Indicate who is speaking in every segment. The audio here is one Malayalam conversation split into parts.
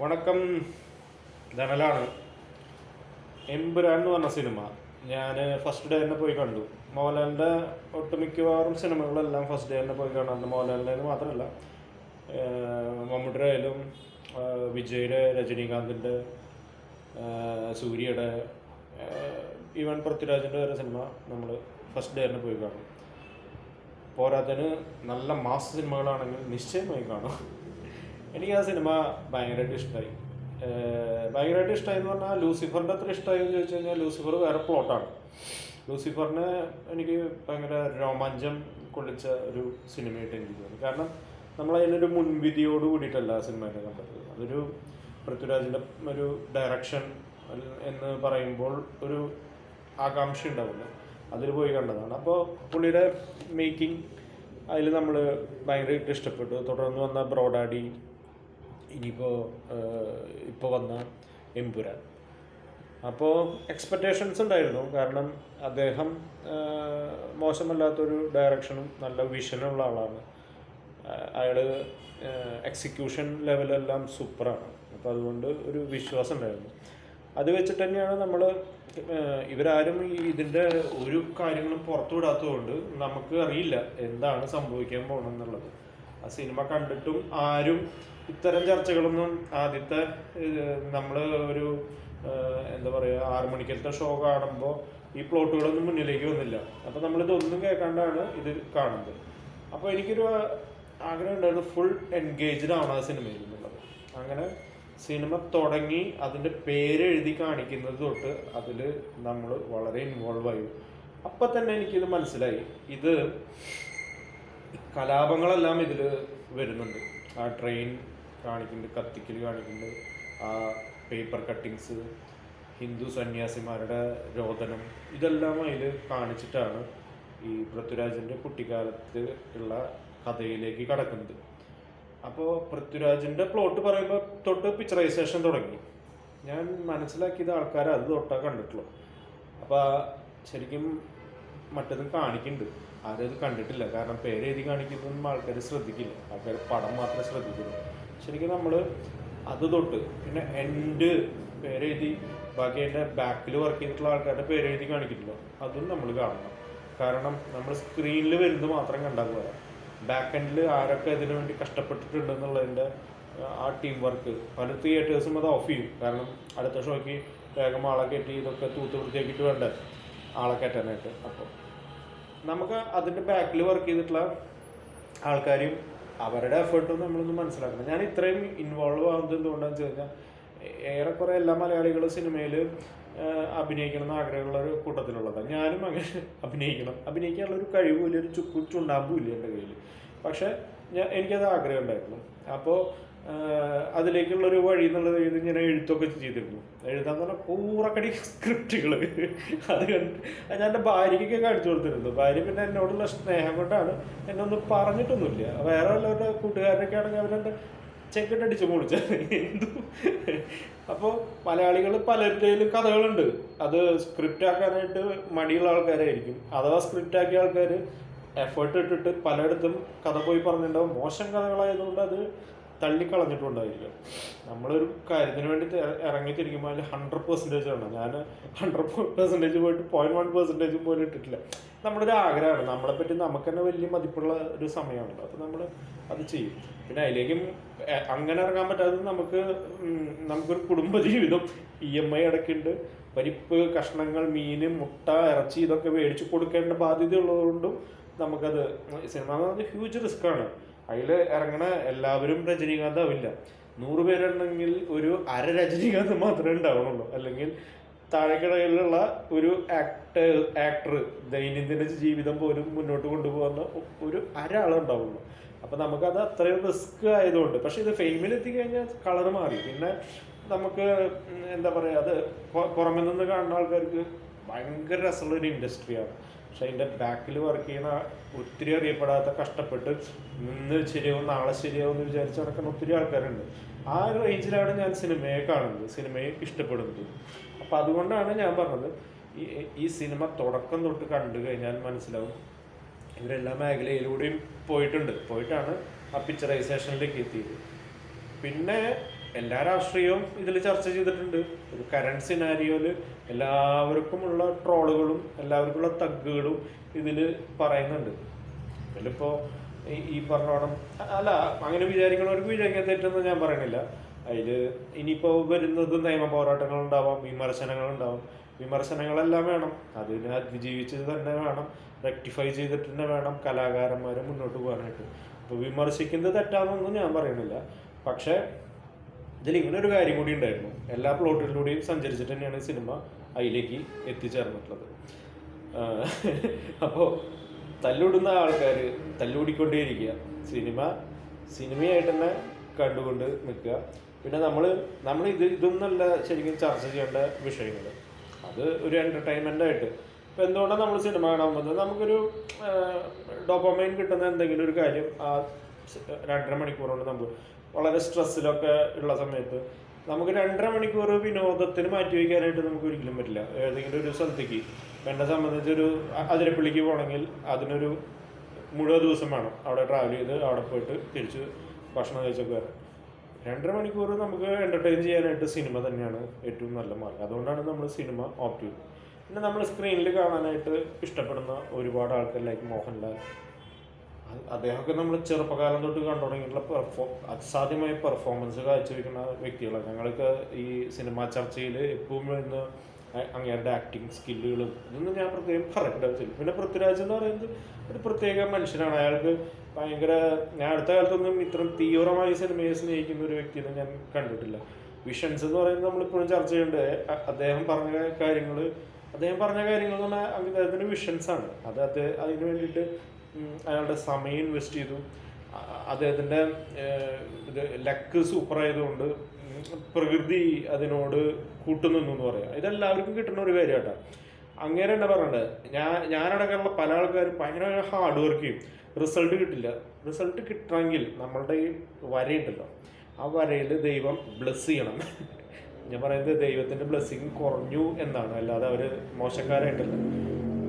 Speaker 1: വണക്കം ധനലാണ്. എമ്പുരാൻ എന്ന് പറഞ്ഞ സിനിമ. ഞാൻ ഫസ്റ്റ് ഡേ തന്നെ പോയി കണ്ടു. മോഹൻലാലിന്റെ ഒട്ടുമിക്കവാറും സിനിമകളെല്ലാം ഫസ്റ്റ് ഡേ തന്നെ പോയി കാണാറുണ്ട് മോഹൻലാലിന്റെ മാത്രമല്ല മമ്മൂട്ടിയുടെ ആയാലും വിജയുടെ രജനീകാന്തിന്റെ സൂര്യയുടെ ഈവൻ പൃഥ്വിരാജിന്റെ വരെ സിനിമ നമ്മൾ ഫസ്റ്റ് ഡേ തന്നെ പോയി കാണും. പോരാത്തതിന് നല്ല മാസ് സിനിമകളാണെങ്കിൽ നിശ്ചയമായി കാണും. എനിക്ക് ആ സിനിമ ഭയങ്കരമായിട്ട് ഇഷ്ടമായി ഭയങ്കരമായിട്ട് ഇഷ്ടമായി എന്ന് പറഞ്ഞാൽ ലൂസിഫറിന്റെ അത്ര ഇഷ്ടമായി എന്ന് ചോദിച്ചു കഴിഞ്ഞാൽ ലൂസിഫർ വേറെ പ്ലോട്ടാണ് ലൂസിഫറിനെ എനിക്ക് ഭയങ്കര രോമാഞ്ചം കൊള്ളിച്ച ഒരു സിനിമയായിട്ട് എനിക്ക് തോന്നി. കാരണം നമ്മൾ അതിനൊരു മുൻവിധിയോട് കൂടിയിട്ടല്ല ആ സിനിമേനെ കണ്ടത്. അതൊരു പൃഥ്വിരാജിന്റെ ഒരു ഡയറക്ഷൻ എന്ന് പറയുമ്പോൾ ഒരു ആകാംക്ഷ ഉണ്ടാവില്ല. അതിൽ പോയി കണ്ടതാണ്. അപ്പോൾ പുള്ളിയുടെ മേക്കിംഗ് അതിൽ നമ്മൾ ഭയങ്കരമായിട്ട് ഇഷ്ടപ്പെട്ടു. തുടർന്ന് വന്ന ബ്രോഡാഡി ഇനിയിപ്പോൾ ഇപ്പോൾ വന്ന എമ്പുരാൻ. അപ്പോൾ എക്സ്പെക്റ്റേഷൻസ് ഉണ്ടായിരുന്നു. കാരണം അദ്ദേഹം മോശമല്ലാത്തൊരു ഡയറക്ഷനും നല്ല വിഷനുള്ള ആളാണ്. അയാൾ എക്സിക്യൂഷൻ ലെവലെല്ലാം സൂപ്പറാണ് അപ്പോൾ അതുകൊണ്ട് ഒരു വിശ്വാസം ഉണ്ടായിരുന്നു. അത് വെച്ചിട്ട് തന്നെയാണ് നമ്മൾ ഇവരാരും ഈ ഇതിന്റെ ഒരു കാര്യങ്ങളും പുറത്തു വിടാത്തതുകൊണ്ട് നമുക്ക് അറിയില്ല എന്താണ് സംഭവിക്കാൻ പോകണമെന്നുള്ളത് ആ സിനിമ കണ്ടിട്ടും ആരും ഇത്തരം ചർച്ചകളൊന്നും ആദ്യത്തെ നമ്മൾ ഒരു എന്താ പറയുക ആറു മണിക്കലത്തെ ഷോ കാണുമ്പോൾ ഈ പ്ലോട്ടുകളൊന്നും മുന്നിലേക്ക് വന്നില്ല. അപ്പോൾ നമ്മളിതൊന്നും കേൾക്കാണ്ടാണ് ഇത് കാണുന്നത്. അപ്പോൾ എനിക്കൊരു ആഗ്രഹം ഉണ്ടായിരുന്നു ഫുൾ എൻഗേജ്ഡ് ആണ് ആ സിനിമയിൽ എന്നുള്ളത്. അങ്ങനെ സിനിമ തുടങ്ങി അതിന്റെ പേര് എഴുതി കാണിക്കുന്നത് തൊട്ട് അതിൽ നമ്മൾ വളരെ ഇൻവോൾവ് ആയി. അപ്പം തന്നെ എനിക്കിത് മനസ്സിലായി. ഇത് കലാപങ്ങളെല്ലാം ഇതിൽ വരുന്നുണ്ട്. ആ ട്രെയിൻ കാണിക്കുന്നുണ്ട് കത്തിക്കൽ കാണിക്കുന്നുണ്ട് ആ പേപ്പർ കട്ടിങ്സ് ഹിന്ദു സന്യാസിമാരുടെ രോദനം ഇതെല്ലാം അതിൽ കാണിച്ചിട്ടാണ് ഈ പൃഥ്വിരാജിന്റെ കുട്ടിക്കാലത്ത് ഉള്ള കഥയിലേക്ക് കടക്കുന്നത്. അപ്പോൾ പൃഥ്വിരാജിന്റെ പ്ലോട്ട് പറയുമ്പോൾ തൊട്ട് പിക്ചറൈസേഷൻ തുടങ്ങി. ഞാൻ മനസ്സിലാക്കിയത് ആൾക്കാർ അത് തൊട്ടാ കണ്ടിട്ടുള്ളൂ അപ്പോൾ ശരിക്കും മറ്റതും കാണിക്കുന്നുണ്ട് ആരും അത് കണ്ടിട്ടില്ല. കാരണം പേര് എഴുതി കാണിക്കുന്നതൊന്നും ആൾക്കാർ ശ്രദ്ധിക്കില്ല. ആൾക്കാർ പടം മാത്രമേ ശ്രദ്ധിക്കുള്ളൂ. ശരിക്കും നമ്മൾ അത് തൊട്ട് പിന്നെ എൻഡ് പേരെഴുതി ബാക്കി എന്റെ ബാക്കിൽ വർക്ക് ചെയ്തിട്ടുള്ള ആൾക്കാരുടെ പേരെഴുതി കാണിക്കില്ല അതും നമ്മൾ കാണണം. കാരണം നമ്മൾ സ്ക്രീനിൽ വരുന്നത് മാത്രം കണ്ടാൽ പോരാ. ബാക്ക് എൻഡിൽ ആരൊക്കെ ഇതിനു വേണ്ടി കഷ്ടപ്പെട്ടിട്ടുണ്ട് എന്നുള്ളതിന്റെ ആ ടീം വർക്ക് പല തിയേറ്റേഴ്സും അത് ഓഫ് ചെയ്യും. കാരണം അടുത്ത ഷോയ്ക്ക് വേഗം ആളെ കയറ്റി ഇതൊക്കെ തൂത്ത് വൃത്തിയാക്കിയിട്ട് വേണ്ടേ? ആളെ കയറ്റാനായിട്ട് അപ്പോൾ നമുക്ക് അതിന്റെ ബാക്കിൽ വർക്ക് ചെയ്തിട്ടുള്ള ആൾക്കാരും അവരുടെ എഫേർട്ടും നമ്മളൊന്ന് മനസ്സിലാക്കണം. ഞാൻ ഇത്രയും ഇൻവോൾവ് ആവുന്നത് എന്തുകൊണ്ടാണെന്ന് വെച്ച് കഴിഞ്ഞാൽ ഏറെക്കുറെ എല്ലാ മലയാളികളും സിനിമയിൽ അഭിനയിക്കണം എന്ന് ആഗ്രഹമുള്ള ഒരു കൂട്ടത്തിലുള്ളതാണ് ഞാനും അങ്ങനെ അഭിനയിക്കണം. അഭിനയിക്കാനുള്ള ഒരു കഴിവില്ല ഒരു ചുക്കു ചുണ്ടാമ്പും ഇല്ല എന്റെ കയ്യിൽ പക്ഷേ ഞാൻ എനിക്കത് ആഗ്രഹം ഉണ്ടായിരുന്നു. അപ്പോൾ അതിലേക്കുള്ള ഒരു വഴി എന്നുള്ളത് ഇതിങ്ങനെ എഴുത്തൊക്കെ ചെയ്തിരുന്നു. എഴുതാൻ പറഞ്ഞ കൂറക്കടി സ്ക്രിപ്റ്റുകൾ അത് കണ്ട് ഞാൻ എന്റെ ഭാര്യയ്ക്കൊക്കെ കാണിച്ചു കൊടുത്തിരുന്നു. ഭാര്യ പിന്നെ എന്നോടുള്ള സ്നേഹം കൊണ്ടാണ് എന്നെ ഒന്നും പറഞ്ഞിട്ടൊന്നുമില്ല. വേറെ വല്ലവരുടെ കൂട്ടുകാരനൊക്കെ ആണെങ്കിൽ അവരെന്റെ ചെക്കിട്ടടിച്ച് പൊളിച്ചത് എന്തു? അപ്പോൾ മലയാളികൾ പലരുടെയിലും കഥകളുണ്ട്. അത് സ്ക്രിപ്റ്റ് ആക്കാനായിട്ട് മടിയുള്ള ആൾക്കാരായിരിക്കും. അഥവാ സ്ക്രിപ്റ്റ് ആക്കിയ ആൾക്കാർ എഫേർട്ട് ഇട്ടിട്ട് പലയിടത്തും കഥ പോയി പറഞ്ഞിട്ടുണ്ടാവും. മോശം കഥകളായതുകൊണ്ട് അത് തള്ളിക്കളഞ്ഞിട്ടുണ്ടായിരിക്കും. നമ്മളൊരു കാര്യത്തിന് വേണ്ടി ഇറങ്ങിത്തിരിക്കുമ്പോൾ അതിൽ ഹൺഡ്രഡ് പെർസെന്റേജ് ആണ് ഞാൻ ഹൺഡ്രഡ് പെർസെന്റേജ് പോയിട്ട് പോയിന്റ് വൺ പെർസെന്റേജ് പോലും ഇട്ടിട്ടില്ല. നമ്മുടെ ഒരു ആഗ്രഹമാണ്. നമ്മളെ പറ്റി നമുക്ക് തന്നെ വലിയ മതിപ്പുള്ള ഒരു സമയമാണല്ലോ. അപ്പോൾ നമ്മൾ അത് ചെയ്യും. പിന്നെ അതിലേക്കും അങ്ങനെ ഇറങ്ങാൻ പറ്റാതെ നമുക്ക് നമുക്കൊരു കുടുംബ ജീവിതം ഇ എം ഐ അടക്കുന്നുണ്ട് പരിപ്പ് കഷ്ണങ്ങൾ മീൻ മുട്ട ഇറച്ചി ഇതൊക്കെ മേടിച്ച് കൊടുക്കേണ്ട ബാധ്യത ഉള്ളതുകൊണ്ടും നമുക്കത് സിനിമ ഹ്യൂജ് റിസ്ക് ആണ്. അതിൽ ഇറങ്ങണ എല്ലാവരും രജനീകാന്ത് ആവില്ല നൂറ് പേരുണ്ടെങ്കിൽ ഒരു അര രജനീകാന്ത് മാത്രമേ ഉണ്ടാവണുള്ളൂ. അല്ലെങ്കിൽ താഴെക്കിടയിലുള്ള ഒരു ആക്ടർ ആക്ടർ ദൈനംദിന ജീവിതം പോലും മുന്നോട്ട് കൊണ്ടുപോകുന്ന ഒരു അര അപ്പം നമുക്കത് അത്രയും റിസ്ക് ആയതുകൊണ്ട്. പക്ഷേ ഇത് ഫെയിമിൽ എത്തിക്കഴിഞ്ഞാൽ കളർ മാറി. പിന്നെ നമുക്ക് എന്താ പറയുക അത് പുറമെ നിന്ന് കാണുന്ന ആൾക്കാർക്ക് ഭയങ്കര രസമുള്ള ഒരു ഇൻഡസ്ട്രിയാണ് പക്ഷെ അതിന്റെ ബാക്കിൽ വർക്ക് ചെയ്യുന്ന ഒത്തിരി അറിയപ്പെടാത്ത കഷ്ടപ്പെട്ട് ഇന്ന് ശരിയാവും നാളെ ശരിയാവും എന്ന് വിചാരിച്ച് നടക്കുന്ന ഒത്തിരി ആൾക്കാരുണ്ട്. ആ ഒരു റേഞ്ചിലാണ് ഞാൻ സിനിമയെ കാണുന്നത്. സിനിമയെ ഇഷ്ടപ്പെടുന്നത്. അപ്പം അതുകൊണ്ടാണ് ഞാൻ പറഞ്ഞത് ഈ ഈ സിനിമ തുടക്കം തൊട്ട് കണ്ടു കഴിഞ്ഞാൽ മനസ്സിലാവും ഇവരെല്ലാ മേഖലയിലൂടെയും പോയിട്ടുണ്ട്. പോയിട്ടാണ് ആ പിക്ചറൈസേഷനിലേക്ക് എത്തിയത്. പിന്നെ എല്ലാ രാഷ്ട്രീയവും ഇതിൽ ചർച്ച ചെയ്തിട്ടുണ്ട്. ഒരു കറണ്ട് സിനാരിയോയിൽ എല്ലാവർക്കുമുള്ള ട്രോളുകളും എല്ലാവർക്കുമുള്ള തഗ്ഗുകളും ഇതിൽ പറയുന്നുണ്ട്. ഇതിലിപ്പോ ഈ- പറഞ്ഞോണം അല്ല അങ്ങനെ വിചാരിക്കണവർക്ക് വിചാരിക്കാൻ തെറ്റെന്ന് ഞാൻ പറയണില്ല. അതിൽ ഇനിയിപ്പോൾ വരുന്നത് നിയമ പോരാട്ടങ്ങൾ ഉണ്ടാവാം വിമർശനങ്ങൾ ഉണ്ടാവാം. വിമർശനങ്ങളെല്ലാം വേണം. അതിനെ അതിജീവിച്ച് തന്നെ വേണം. റെക്ടിഫൈ ചെയ്തിട്ട് തന്നെ വേണം കലാകാരന്മാരെ മുന്നോട്ട് പോകാനായിട്ട്. അപ്പോൾ വിമർശിക്കുന്നത് തെറ്റാണെന്നൊന്നും ഞാൻ പറയണില്ല. പക്ഷേ ഇതിൽ ഇങ്ങനെ ഒരു കാര്യം കൂടി ഉണ്ടായിരുന്നു. എല്ലാ പ്ലോട്ടിലൂടെയും സഞ്ചരിച്ചിട്ട് തന്നെയാണ് സിനിമ അതിലേക്ക് എത്തിച്ചേർന്നിട്ടുള്ളത്. അപ്പോൾ തല്ലൂടുന്ന ആൾക്കാർ തല്ലുകൂടിക്കൊണ്ടേയിരിക്കുക സിനിമ സിനിമയായിട്ട് തന്നെ കണ്ടുകൊണ്ട് നിൽക്കുക. പിന്നെ നമ്മൾ നമ്മൾ ഇത് ഇതൊന്നല്ല ശരിക്കും ചർച്ച ചെയ്യേണ്ട വിഷയങ്ങൾ അത് ഒരു എന്റർടൈൻമെന്റ് ആയിട്ട്. ഇപ്പം എന്തുകൊണ്ടാണ് നമ്മൾ സിനിമ കാണാൻ പോകുന്നത് നമുക്കൊരു ഡോപ്പമൈൻ കിട്ടുന്ന എന്തെങ്കിലും ഒരു കാര്യം ആ രണ്ടര മണിക്കൂർ കൊണ്ട് നമുക്ക് വളരെ സ്ട്രെസ്സിലൊക്കെ ഉള്ള സമയത്ത് നമുക്ക് രണ്ടര മണിക്കൂർ വിനോദത്തിന് മാറ്റി വയ്ക്കാനായിട്ട് നമുക്ക് ഒരിക്കലും പറ്റില്ല. ഏതെങ്കിലും ഒരു സ്ഥലത്തേക്ക്. എന്നെ സംബന്ധിച്ചൊരു അതിരപ്പള്ളിക്ക് പോകണമെങ്കിൽ അതിനൊരു മുഴുവൻ ദിവസം വേണം അവിടെ ട്രാവൽ ചെയ്ത് അവിടെ പോയിട്ട് തിരിച്ച് ഭക്ഷണം കഴിച്ചൊക്കെ വരാം രണ്ടര മണിക്കൂർ നമുക്ക് എന്റർടൈൻ ചെയ്യാനായിട്ട് സിനിമ തന്നെയാണ് ഏറ്റവും നല്ല മാർഗം. അതുകൊണ്ടാണ് നമ്മൾ സിനിമ ഓപ്റ്റ് ചെയ്യുന്നത് പിന്നെ നമ്മൾ സ്ക്രീനിൽ കാണാനായിട്ട് ഇഷ്ടപ്പെടുന്ന ഒരുപാട് ആൾക്കാർ ലൈക്ക് മോഹൻലാൽ അദ്ദേഹമൊക്കെ നമ്മൾ ചെറുപ്പകാലം തൊട്ട് കണ്ടു തുടങ്ങിയിട്ടുള്ള പെർഫോ അസാധ്യമായ പെർഫോമൻസ് കാഴ്ചവെക്കുന്ന വ്യക്തികളാണ്. ഞങ്ങൾക്ക് ഈ സിനിമാ ചർച്ചയിൽ എപ്പോഴും അ- അങ്ങേരുടെ ആക്ടിങ് സ്കില്ലുകളും ഇതൊന്നും ഞാൻ പ്രത്യേകം പറയേണ്ട ആവശ്യമില്ല. പിന്നെ പൃഥ്വിരാജ് എന്ന് പറയുന്നത് ഒരു പ്രത്യേക മനുഷ്യനാണ്. അയാൾക്ക് ഭയങ്കര ഞാൻ അടുത്ത കാലത്തൊന്നും ഇത്രയും തീവ്രമായി സിനിമയെ സ്നേഹിക്കുന്ന ഒരു വ്യക്തിനെ ഞാൻ കണ്ടിട്ടില്ല. വിഷൻസ് എന്ന് പറയുന്നത് നമ്മളിപ്പോഴും ചർച്ച ചെയ്യേണ്ടത് അദ്ദേഹം പറഞ്ഞ കാര്യങ്ങൾ അദ്ദേഹം പറഞ്ഞ കാര്യങ്ങൾ എന്ന് പറഞ്ഞാൽ അദ്ദേഹത്തിന് വിഷൻസ് ആണ്. അത് അദ്ദേഹം അതിന് വേണ്ടിയിട്ട് അയാളുടെ സമയം ഇൻവെസ്റ്റ് ചെയ്തു. അദ്ദേഹത്തിന്റെ ഇത് ലക്ക് ഉം, പ്രകൃതി അതിനോട് കൂട്ടുനിന്നു എന്ന് പറയാം. ഇതെല്ലാവർക്കും കിട്ടുന്ന ഒരു കാര്യമാട്ടോ അങ്ങനെ തന്നെ പറഞ്ഞത് ഞാൻ ഞാനടക്കമുള്ള പല ആൾക്കാരും ഭയങ്കര ഹാർഡ് വർക്ക് ചെയ്യും. റിസൾട്ട് കിട്ടില്ല. റിസൾട്ട് കിട്ടണമെങ്കിൽ നമ്മളുടെ ഈ വരയുണ്ടല്ലോ ആ വരയിൽ ദൈവം ബ്ലെസ് ചെയ്യണം. ഞാൻ പറയുന്നത് ദൈവത്തിന്റെ ബ്ലെസ്സിങ് കുറഞ്ഞു എന്നാണ്. അല്ലാതെ അവർ മോശക്കാരായിട്ടല്ല.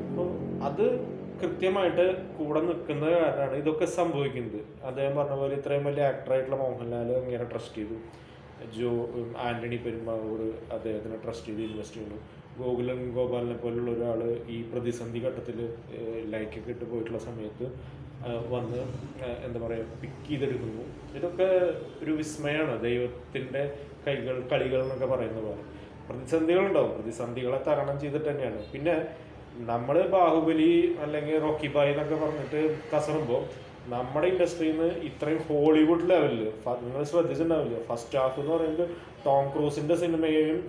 Speaker 1: അപ്പോൾ അത് കൃത്യമായിട്ട് കൂടെ നിൽക്കുന്ന കാരണമാണ് ഇതൊക്കെ സംഭവിക്കുന്നത്. അദ്ദേഹം പറഞ്ഞ പോലെ ഇത്രയും വലിയ ആക്ടറായിട്ടുള്ള മോഹൻലാൽ ഇങ്ങനെ ട്രസ്റ്റ് ചെയ്തു. ജോ ആന്റണി പെരുമ്പാവൂർ അദ്ദേഹത്തിനെ ട്രസ്റ്റ് ചെയ്ത് ഇൻവെസ്റ്റ് ചെയ്യുന്നു. ഗോകുലൻ ഗോപാലിനെ പോലുള്ള ഒരാൾ ഈ പ്രതിസന്ധി ഘട്ടത്തിൽ ലൈക്കൊക്കെ ഇട്ട് പോയിട്ടുള്ള സമയത്ത് വന്ന് എന്താ പറയുക പിക്ക് ചെയ്തെടുക്കുന്നു. ഇതൊക്കെ ഒരു വിസ്മയമാണ് ദൈവത്തിന്റെ കൈകൾ കളികൾ എന്നൊക്കെ പറയുന്ന പോലെ. പ്രതിസന്ധികളുണ്ടാവും. പ്രതിസന്ധികളെ തരണം ചെയ്തിട്ട് തന്നെയാണ്. പിന്നെ നമ്മൾ ബാഹുബലി അല്ലെങ്കിൽ റോക്കി ബായ് എന്നൊക്കെ പറഞ്ഞിട്ട് കസറുമ്പോൾ നമ്മുടെ ഇൻഡസ്ട്രിയിൽ നിന്ന് ഇത്രയും ഹോളിവുഡ് ലെവലിൽ നിങ്ങൾ ശ്രദ്ധിച്ചിട്ടുണ്ടാവില്ല? ഫസ്റ്റ് ഹാഫ് എന്ന് പറയുന്നത് ടോം ക്രൂസിന്റെ സിനിമയെയും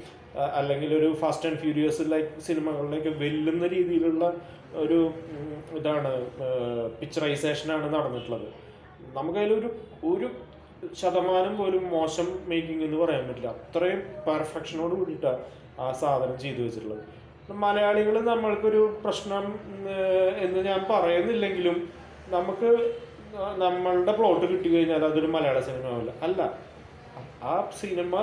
Speaker 1: അല്ലെങ്കിൽ ഒരു ഫാസ്റ്റ് ആൻഡ് ഫ്യൂരിയസ് ലൈക്ക് സിനിമകളിലേക്ക് വെല്ലുന്ന രീതിയിലുള്ള ഒരു ഇതാണ് പിക്ചറൈസേഷനാണ് നടന്നിട്ടുള്ളത്. നമുക്കതിലൊരു ഒരു ശതമാനം പോലും മോശം മേക്കിംഗ് എന്ന് പറയാൻ പറ്റില്ല. അത്രയും പെർഫെക്ഷനോട് കൂടിയിട്ടാണ് ആ സാധനം ചെയ്തു വെച്ചിട്ടുള്ളത്. മലയാളികൾ നമ്മൾക്കൊരു പ്രശ്നം എന്ന് ഞാൻ പറയുന്നില്ലെങ്കിലും നമുക്ക് നമ്മളുടെ പ്ലോട്ട് കിട്ടി കഴിഞ്ഞാൽ അതൊരു മലയാള സിനിമ ആവില്ല അല്ല ആ സിനിമ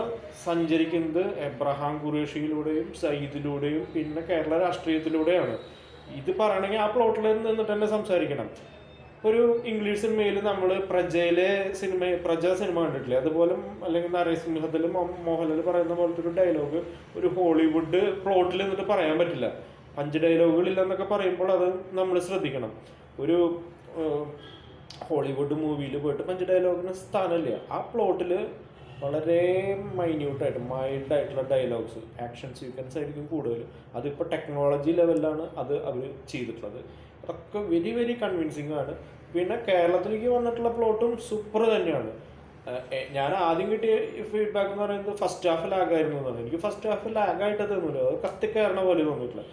Speaker 1: സഞ്ചരിക്കുന്നത് എബ്രഹാം ഖുറേഷിയിലൂടെയും സയ്യിദിലൂടെയും പിന്നെ കേരള രാഷ്ട്രീയത്തിലൂടെയാണ്. ഇത് പറയണമെങ്കിൽ ആ പ്ലോട്ടിൽ നിന്നിട്ട് തന്നെ സംസാരിക്കണം. ഒരു ഇംഗ്ലീഷ് സിനിമയിൽ നമ്മൾ പ്രജയിലെ സിനിമ പ്രജ സിനിമ കണ്ടിട്ടില്ലേ? അതുപോലെ അല്ലെങ്കിൽ നരസിംഹത്തിൽ മോഹൻലാൽ പറയുന്ന പോലത്തെ ഒരു ഡയലോഗ് ഒരു ഹോളിവുഡ് പ്ലോട്ടിൽ നിന്നിട്ട് പറയാൻ പറ്റില്ല. അഞ്ച് ഡയലോഗുകളില്ലെന്നൊക്കെ പറയുമ്പോൾ അത് നമ്മൾ ശ്രദ്ധിക്കണം. ഒരു ഹോളിവുഡ് മൂവിയിൽ പോയിട്ട് അഞ്ച് ഡയലോഗിന് സ്ഥാനമില്ല. ആ പ്ലോട്ടിൽ വളരെ മൈന്യൂട്ടായിട്ട് മൈൽഡായിട്ടുള്ള ഡയലോഗ്സ് ആക്ഷൻ സീക്വൻസ് ആയിരിക്കും കൂടുതൽ. അതിപ്പോൾ ടെക്നോളജി ലെവലിലാണ് അത് അവർ ചെയ്തിട്ടുള്ളത്. അതൊക്കെ വെരി വെരി കൺവിൻസിങ് ആണ്. പിന്നെ കേരളത്തിലേക്ക് വന്നിട്ടുള്ള പ്ലോട്ടും സൂപ്പർ തന്നെയാണ്. ഞാൻ ആദ്യം കിട്ടിയ ഫീഡ്ബാക്ക് എന്ന് പറയുന്നത് ഫസ്റ്റ് ഹാഫ് ലാഗായിരുന്നു എന്നാണ്. എനിക്ക് ഫസ്റ്റ് ഹാഫ് ലാഗായിട്ട് തോന്നില്ല അത് കത്തിക്കയറണ പോലെ തോന്നിയിട്ടില്ല.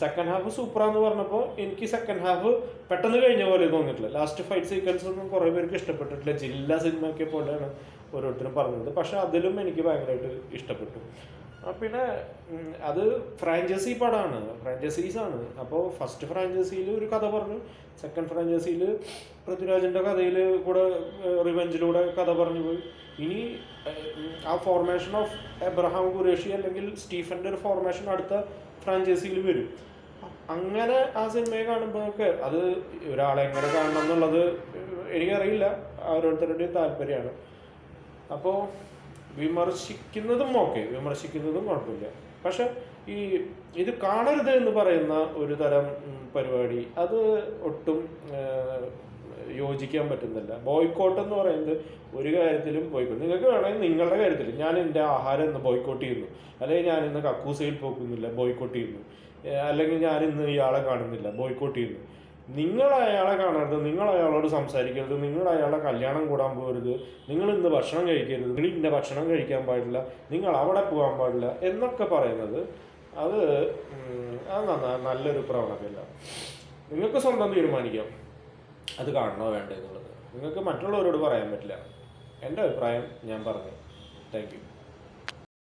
Speaker 1: സെക്കൻഡ് ഹാഫ് സൂപ്പർ എന്ന് പറഞ്ഞപ്പോൾ എനിക്ക് സെക്കൻഡ് ഹാഫ് പെട്ടെന്ന് കഴിഞ്ഞ പോലെ തോന്നിയിട്ടില്ല. ലാസ്റ്റ് ഫൈറ്റ് സീക്വൻസ് ഒന്നും കുറേ പേർക്ക് ഇഷ്ടപ്പെട്ടിട്ടില്ല. ജില്ലാ സിനിമയൊക്കെ പോലെയാണ് ഓരോരുത്തരും പറഞ്ഞത്. പക്ഷെ അതിലും എനിക്ക് ഭയങ്കരമായിട്ട് ഇഷ്ടപ്പെട്ടു. പിന്നെ അത് ഫ്രാഞ്ചൈസി പടമാണ് ഫ്രാഞ്ചൈസീസ് ആണ്. അപ്പോൾ ഫസ്റ്റ് ഫ്രാഞ്ചൈസിയിൽ ഒരു കഥ പറഞ്ഞു. സെക്കൻഡ് ഫ്രാഞ്ചൈസിയിൽ പൃഥ്വിരാജിന്റെ കഥയിൽ കൂടെ റിവെഞ്ചിലൂടെ കഥ പറഞ്ഞു പോയി. ഇനി ആ ഫോർമേഷൻ ഓഫ് എബ്രഹാം ഖുറേഷി അല്ലെങ്കിൽ സ്റ്റീഫന്റെ ഒരു ഫോർമേഷൻ അടുത്ത ഫ്രാഞ്ചൈസിയിൽ വരും. അങ്ങനെ ആ സിനിമയെ കാണുമ്പോഴൊക്കെ അത് ഒരാളെ എങ്ങനെ കാണണം എന്നുള്ളത് എനിക്കറിയില്ല. ഓരോരുത്തരുടെയും താല്പര്യമാണ്. അപ്പോൾ വിമർശിക്കുന്നതും ഓക്കെ. വിമർശിക്കുന്നതും കുഴപ്പമില്ല. പക്ഷെ ഈ ഇത് കാണരുത് എന്ന് പറയുന്ന ഒരു തരം പരിപാടി അത് ഒട്ടും യോജിക്കാൻ പറ്റുന്നില്ല. ബോയ്ക്കോട്ട് എന്ന് പറയുന്നത് ഒരു കാര്യത്തിലും ബോയ്ക്കോട്ട് നിങ്ങൾക്ക് വേണമെങ്കിൽ നിങ്ങളുടെ കാര്യത്തിൽ ഞാൻ എന്റെ ആഹാരം ഇന്ന് ബോയ്ക്കോട്ട് ചെയ്യുന്നു. അല്ലെങ്കിൽ ഞാൻ ഇന്ന് കക്കൂസയിൽ പോകുന്നില്ല ബോയ്ക്കോട്ട് ചെയ്യുന്നു. അല്ലെങ്കിൽ ഞാൻ ഇന്ന് ഇയാളെ കാണുന്നില്ല ബോയ്ക്കോട്ട് ചെയ്യുന്നു. നിങ്ങൾ അയാളെ കാണരുത് നിങ്ങൾ അയാളോട് സംസാരിക്കരുത് നിങ്ങൾ അയാളെ കല്യാണം കൂടാൻ പോകരുത് നിങ്ങൾ ഇന്ന് ഭക്ഷണം കഴിക്കരുത് നിങ്ങൾ ഇന്ന ഭക്ഷണം കഴിക്കാൻ പാടില്ല നിങ്ങൾ അവിടെ പോകാൻ പാടില്ല എന്നൊക്കെ പറയുന്നത് അത് അത് നല്ലൊരു പ്രവണതയല്ല. നിങ്ങൾക്ക് സ്വന്തം തീരുമാനിക്കാം. അത് കാണണോ വേണ്ടേ എന്നുള്ളത്? നിങ്ങൾക്ക് മറ്റുള്ളവരോട് പറയാൻ പറ്റില്ല. എന്റെ അഭിപ്രായം ഞാൻ പറഞ്ഞു. താങ്ക്